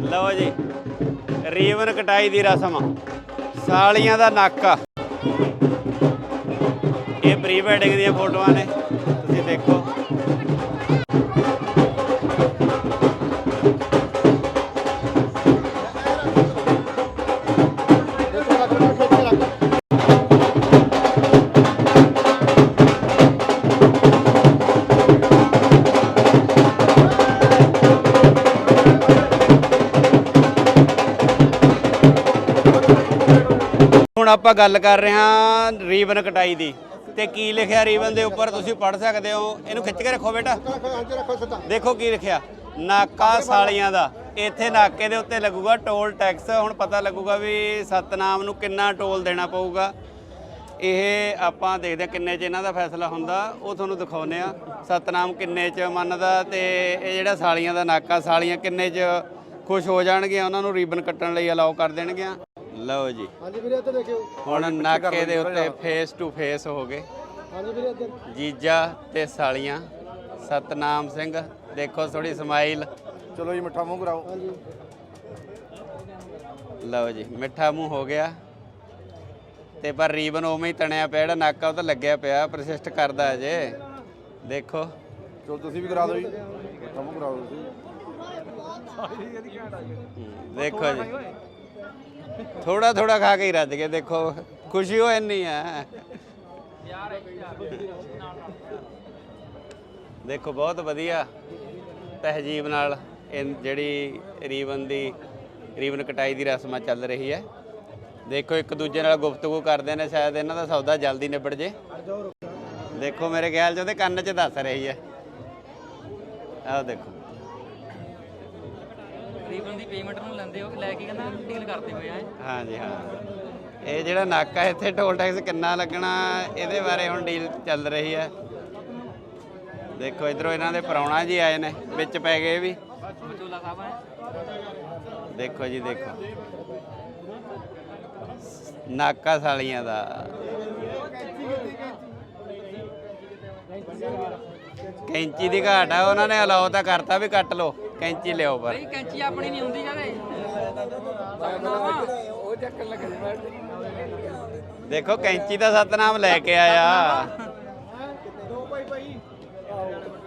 ਲਓ ਜੀ, ਰੀਵਨ ਕਟਾਈ ਦੀ ਰਸਮ, ਸਾਲੀਆਂ ਦਾ ਨਾਕਾ ਇਹ ਪ੍ਰੀ ਵੈਡਿੰਗ ਦੀਆਂ ਫੋਟੋਆਂ ਨੇ, ਤੁਸੀਂ ਦੇਖੋ। ਹੁਣ ਆਪਾਂ ਗੱਲ ਕਰ ਰਹੇ ਹਾਂ ਰੀਵਨ ਕਟਾਈ ਦੀ। ਤੇ ਕੀ ਲਿਖਿਆ ਰੀਵਨ ਦੇ ਉੱਪਰ? ਤੁਸੀਂ ਪੜ੍ਹ ਸਕਦੇ ਹੋ। ਇਹਨੂੰ ਖਿੱਚ ਕੇ ਰੱਖੋ ਬੇਟਾ। ਦੇਖੋ ਕੀ ਲਿਖਿਆ। ਨਾਕਾ ਸਾਲੀਆਂ ਦਾ। ਇੱਥੇ ਨਾਕੇ ਦੇ ਉੱਤੇ ਲੱਗੂਗਾ ਟੋਲ ਟੈਕਸ। ਹੁਣ ਪਤਾ ਲੱਗੂਗਾ ਵੀ ਸਤਨਾਮ ਨੂੰ ਕਿੰਨਾ ਟੋਲ ਦੇਣਾ ਪਊਗਾ। ਇਹ ਆਪਾਂ ਦੇਖਦੇ ਹਾਂ ਕਿੰਨੇ ਚ ਇਹਨਾਂ ਦਾ ਫੈਸਲਾ ਹੁੰਦਾ। ਉਹ ਤੁਹਾਨੂੰ ਦਿਖਾਉਨੇ ਆ ਸਤਨਾਮ ਕਿੰਨੇ ਚ ਮੰਨਦਾ ਤੇ ਇਹ ਜਿਹੜਾ ਸਾਲੀਆਂ ਦਾ ਨਾਕਾ ਸਾਲੀਆਂ ਕਿੰਨੇ ਚ ਖੁਸ਼ ਹੋ ਜਾਣਗੀਆਂ। ਉਹਨਾਂ ਨੂੰ ਰੀਬਨ ਕੱਟਣ ਲਈ ਅਲਾਉ ਕਰ ਦੇਣਗੀਆਂ। ਲਓ ਜੀ। ਹਾਂਜੀ ਵੀਰੇ ਇੱਧਰ ਦੇਖਿਓ। ਹੁਣ ਨਾਕੇ ਦੇ ਉੱਤੇ ਫੇਸ ਟੂ ਫੇਸ ਹੋ ਗਏ। ਹਾਂਜੀ ਵੀਰੇ ਇੱਧਰ। ਜੀਜਾ ਤੇ ਸਾਲੀਆਂ ਸਤਨਾਮ ਸਿੰਘ ਦੇਖੋ ਥੋੜੀ ਸਮਾਈਲ ਚਲੋ ਜੀ ਮਿੱਠਾ ਮੂੰਹ ਕਰਾਓ। ਹਾਂਜੀ। ਲਓ ਜੀ ਮਿੱਠਾ ਮੂੰਹ ਹੋ ਗਿਆ। ਤੇ ਪਰ ਰੀਬਨ ਉਵੇਂ ਹੀ ਤਣਿਆ ਪਿਆ ਜਿਹੜਾ ਨਾਕਾ ਉਹ ਤਾਂ ਲੱਗਿਆ ਪਿਆ ਪ੍ਰਸਿਸਟ ਕਰਦਾ ਅਜੇ। ਦੇਖੋ। ਚਲੋ ਤੁਸੀਂ ਵੀ ਕਰਾ ਦਿਓ ਜੀ। ਮਿੱਠਾ ਮੂੰਹ ਕਰਾਓ ਤੁਸੀਂ। ਦੇਖੋ ਜੀ। ਥੋੜਾ ਥੋੜਾ ਖਾ ਕੇ ਹੀ ਰੱਜ ਗਏ, ਦੇਖੋ, ਖੁਸ਼ੀ ਹੋ ਇੰਨੀ ਆ ਦੇਖੋ, ਬਹੁਤ ਵਧੀਆ ਤਹਿਜੀਬ ਨਾਲ ਇਹ ਜਿਹੜੀ ਰੀਵਨ ਦੀ ਰੀਵਨ ਕਟਾਈ ਦੀ ਰਸਮਾਂ ਚੱਲ ਰਹੀ ਹੈ। ਦੇਖੋ, ਇੱਕ ਦੂਜੇ ਨਾਲ ਗੁਫ਼ਤਗੂ ਕਰਦੇ ਨੇ, ਸ਼ਾਇਦ ਇਹਨਾਂ ਦਾ ਸੌਦਾ ਜਲਦੀ ਨਿਬੜ ਜੇ। ਦੇਖੋ, ਮੇਰੇ ਖਿਆਲ ਚ ਉਹਦੇ ਕੰਨ 'ਚ ਦੱਸ ਰਹੀ ਹੈ। ਆਹ ਦੇਖੋ। ਰੀਬਨ ਦੀ ਪੇਮੈਂਟ ਨੂੰ ਲੈਂਦੇ ਹੋ ਲੈ ਕੇ ਕਹਿੰਦਾ ਡੀਲ ਕਰਦੇ ਹੋਏ ਆ ਹਾਂਜੀ ਹਾਂ। ਇਹ ਜਿਹੜਾ ਨਾਕਾ ਇੱਥੇ ਟੋਲ ਟੈਕਸ ਕਿੰਨਾ ਲੱਗਣਾ ਇਹਦੇ ਬਾਰੇ ਹੁਣ ਡੀਲ ਚੱਲ ਰਹੀ ਹੈ। ਦੇਖੋ ਇਧਰੋਂ ਇਹਨਾਂ ਦੇ ਪ੍ਰਾਹੁਣਾ ਜੀ ਆਏ ਨੇ ਵਿੱਚ ਪੈ ਗਏ ਵੀ। ਸਾਹਿਬ ਦੇਖੋ ਜੀ ਦੇਖੋ। ਨਾਕਾ ਸਾਲੀਆਂ ਦਾ। ਕੈਂਚੀ ਦੀ ਘਾਟ ਆ ਉਹਨਾਂ ਨੇ ਅਲਾਉ ਤਾਂ ਕਰਤਾ ਵੀ ਕੱਟ ਲਓ। ਕੈਂਚੀ ਲਿਓ ਪਰ। ਬਈ ਕੈਂਚੀ ਆਪਣੀ ਨਹੀਂ ਹੁੰਦੀ ਜਦੇ ਉਹ ਚੱਕਰ ਲੱਗਦਾ ਦੇਖੋ ਕੈਂਚੀ ਦਾ ਸਤਨਾਮ ਲੈ ਕੇ ਆਇਆ।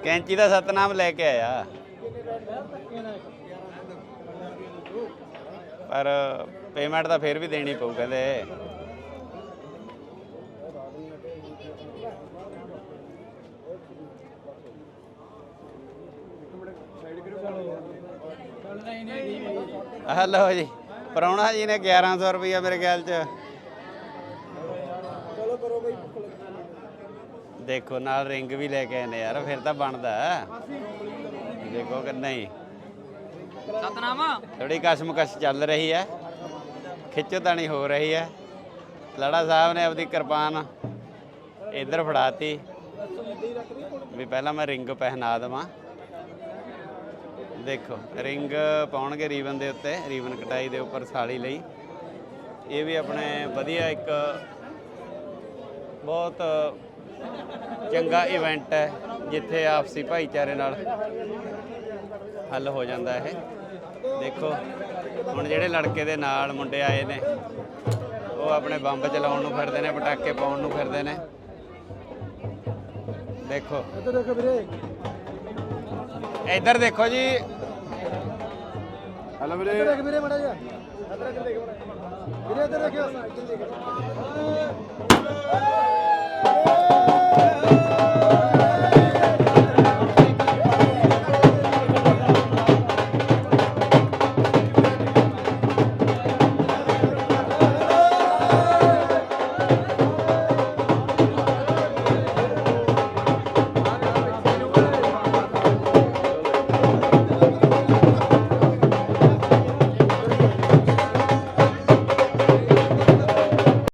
ਕੈਂਚੀ ਦਾ ਸਤਨਾਮ ਲੈ ਕੇ ਆਇਆ। ਪਰ ਪੇਮੈਂਟ ਤਾਂ ਫੇਰ ਵੀ ਦੇਣੀ ਪਊ ਕਹਿੰਦੇ। ਆਹ ਲਓ ਜੀ ਪ੍ਰਾਹੁਣਾ ਜੀ ਨੇ 1100 ਰੁਪਇਆ ਮੇਰੇ ਖਿਆਲ ਚ। ਦੇਖੋ ਨਾਲ ਰਿੰਗ ਵੀ ਲੈ ਕੇ ਆਏ ਨੇ ਯਾਰ ਫਿਰ ਤਾਂ ਬਣਦਾ। ਦੇਖੋ ਕਿ ਨਹੀਂ। ਸਤਨਾਮ। ਥੋੜੀ ਕਸ਼ਮਕਸ਼ ਚੱਲ ਰਹੀ ਹੈ। ਖਿੱਚੋਤਾਣੀ ਹੋ ਰਹੀ ਹੈ। ਲੜਾ ਸਾਹਿਬ ਨੇ ਆਪਦੀ ਕਿਰਪਾਨ ਇੱਧਰ ਫੜਾਤੀ। ਵੀ ਪਹਿਲਾਂ ਮੈਂ ਰਿੰਗ ਪਹਿਨਾ ਦੇਵਾਂ। ਦੇਖੋ, ਰਿੰਗ ਪਾਉਣਗੇ ਰੀਵਨ ਦੇ ਉੱਤੇ ਰੀਵਨ ਕਟਾਈ ਦੇ ਉੱਪਰ ਸਾਲੀ ਲਈ। ਇਹ ਵੀ ਆਪਣੇ ਵਧੀਆ ਇੱਕ ਬਹੁਤ ਚੰਗਾ ਇਵੈਂਟ ਹੈ, ਜਿੱਥੇ ਆਪਸੀ ਭਾਈਚਾਰੇ ਨਾਲ ਹੱਲ ਹੋ ਜਾਂਦਾ ਇਹ। ਦੇਖੋ, ਹੁਣ ਜਿਹੜੇ ਲੜਕੇ ਦੇ ਨਾਲ ਮੁੰਡੇ ਆਏ ਨੇ, ਉਹ ਆਪਣੇ ਬੰਬ ਚਲਾਉਣ ਨੂੰ ਫਿਰਦੇ ਨੇ, ਪਟਾਕੇ ਪਾਉਣ ਨੂੰ ਫਿਰਦੇ ਨੇ। ਦੇਖੋ। ਇੱਧਰ ਦੇਖੋ ਵੀਰੇ ਇੱਧਰ ਦੇਖੋ ਜੀ। ਹਲੋ ਵੀਰੇ। ਇੱਧਰ ਦੇਖ ਵੀਰੇ ਮੜਾ ਜਾ ਇੱਧਰ ਇੱਧਰ ਦੇਖ। ਵੀਰੇ ਇੱਧਰ ਦੇਖਿਓ। ਇੱਧਰ ਦੇਖਿਓ।